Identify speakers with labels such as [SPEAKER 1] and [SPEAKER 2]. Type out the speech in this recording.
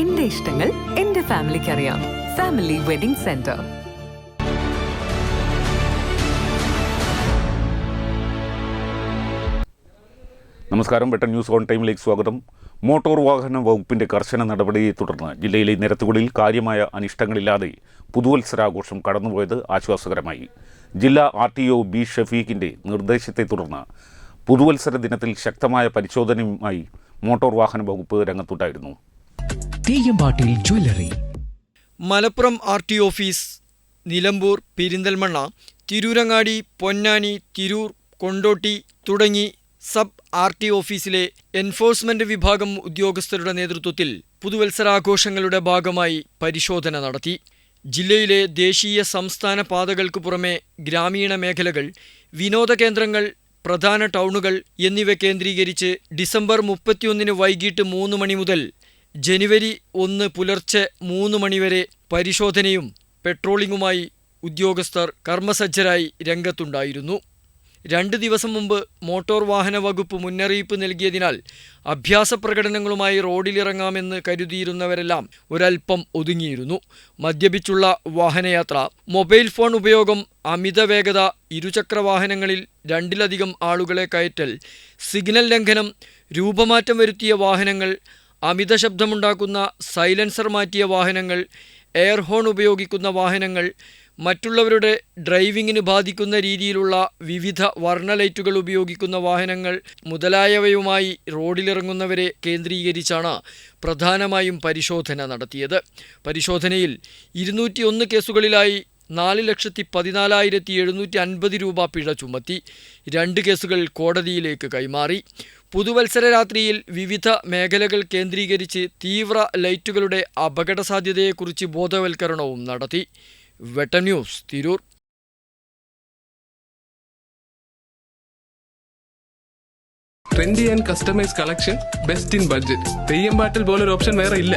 [SPEAKER 1] എന്റെ ഇഷ്ടങ്ങൾ എന്റെ ഫാമിലിക്ക് അറിയാം ഫാമിലി വെഡിംഗ് സെന്റർ
[SPEAKER 2] നമസ്കാരം വെട്ടൻ ന്യൂസ് ഓൺ ടൈമിലേക്ക് സ്വാഗതം. മോട്ടോർ വാഹന വകുപ്പിന്റെ കർശന നടപടിയെ തുടർന്ന് ജില്ലയിലെ നിരത്തുകളിൽ കാര്യമായ അനിഷ്ടങ്ങളില്ലാതെ പുതുവത്സരാഘോഷം കടന്നുപോയത് ആശ്വാസകരമായി. ജില്ലാ ആർ ടി ഒ ബി ഷഫീഖിന്റെ നിർദ്ദേശത്തെ തുടർന്ന് പുതുവത്സര ദിനത്തിൽ ശക്തമായ പരിശോധനയുമായി മോട്ടോർ വാഹന വകുപ്പ് രംഗത്തുണ്ടായിരുന്നു.
[SPEAKER 3] Theyyampattil jewellery.
[SPEAKER 4] Malappuram R T office Nilambur Perinthalmanna Tirurangadi Ponnani Tirur Kondotty തുടങ്ങി സബ് ആർ ടി ഓഫീസിലെ എൻഫോഴ്സ്മെന്റ് വിഭാഗം ഉദ്യോഗസ്ഥരുടെ നേതൃത്വത്തിൽ പുതുവത്സരാഘോഷങ്ങളുടെ ഭാഗമായി പരിശോധന നടത്തി. ജില്ലയിലെ ദേശീയ സംസ്ഥാന പാതകൾക്ക് പുറമെ ഗ്രാമീണ മേഖലകൾ വിനോദ കേന്ദ്രങ്ങൾ പ്രധാന ടൗണുകൾ എന്നിവ കേന്ദ്രീകരിച്ച് ഡിസംബർ മുപ്പത്തിയൊന്നിന് വൈകിട്ട് മൂന്ന് മണി മുതൽ ജനുവരി ഒന്ന് പുലർച്ചെ മൂന്ന് മണിവരെ പരിശോധനയും പെട്രോളിംഗുമായി ഉദ്യോഗസ്ഥർ കർമ്മസജ്ജരായി രംഗത്തുണ്ടായിരുന്നു. രണ്ട് ദിവസം മുമ്പ് മോട്ടോർ വാഹന വകുപ്പ് മുന്നറിയിപ്പ് നൽകിയതിനാൽ അഭ്യാസ പ്രകടനങ്ങളുമായി റോഡിലിറങ്ങാമെന്ന് കരുതിയിരുന്നവരെല്ലാം ഒരൽപ്പം ഒതുങ്ങിയിരുന്നു. മദ്യപിച്ചുള്ള വാഹനയാത്ര മൊബൈൽ ഫോൺ ഉപയോഗം അമിത വേഗത ഇരുചക്ര വാഹനങ്ങളിൽ രണ്ടിലധികം ആളുകളെ കയറ്റൽ സിഗ്നൽ ലംഘനം രൂപമാറ്റം വരുത്തിയ വാഹനങ്ങൾ അമിത ശബ്ദമുണ്ടാക്കുന്ന സൈലൻസർ മാറ്റിയ വാഹനങ്ങൾ എയർ ഹോൺ ഉപയോഗിക്കുന്ന വാഹനങ്ങൾ മറ്റുള്ളവരുടെ ഡ്രൈവിങ്ങിന് ബാധിക്കുന്ന രീതിയിലുള്ള വിവിധ വർണ ലൈറ്റുകൾ ഉപയോഗിക്കുന്ന വാഹനങ്ങൾ മുതലായവയുമായി റോഡിലിറങ്ങുന്നവരെ കേന്ദ്രീകരിച്ചാണ് പ്രധാനമായും പരിശോധന നടത്തിയത്. പരിശോധനയിൽ ഇരുന്നൂറ്റിയൊന്ന് കേസുകളിലായി നാല് ലക്ഷത്തി പതിനാലായിരത്തി എഴുന്നൂറ്റി അൻപത് രൂപ പിഴ ചുമത്തി. രണ്ട് കേസുകൾ കോടതിയിലേക്ക് കൈമാറി. പുതുവത്സര രാത്രിയിൽ വിവിധ മേഖലകൾ കേന്ദ്രീകരിച്ച് തീവ്ര ലൈറ്റുകളുടെ അപകട സാധ്യതയെക്കുറിച്ച് ബോധവൽക്കരണവും നടത്തി. വെട്ട news Tirur.
[SPEAKER 5] Trendy and customise collection best in budget. Theyyampattil പോലൊരു ഓപ്ഷൻ വേറെ ഇല്ല.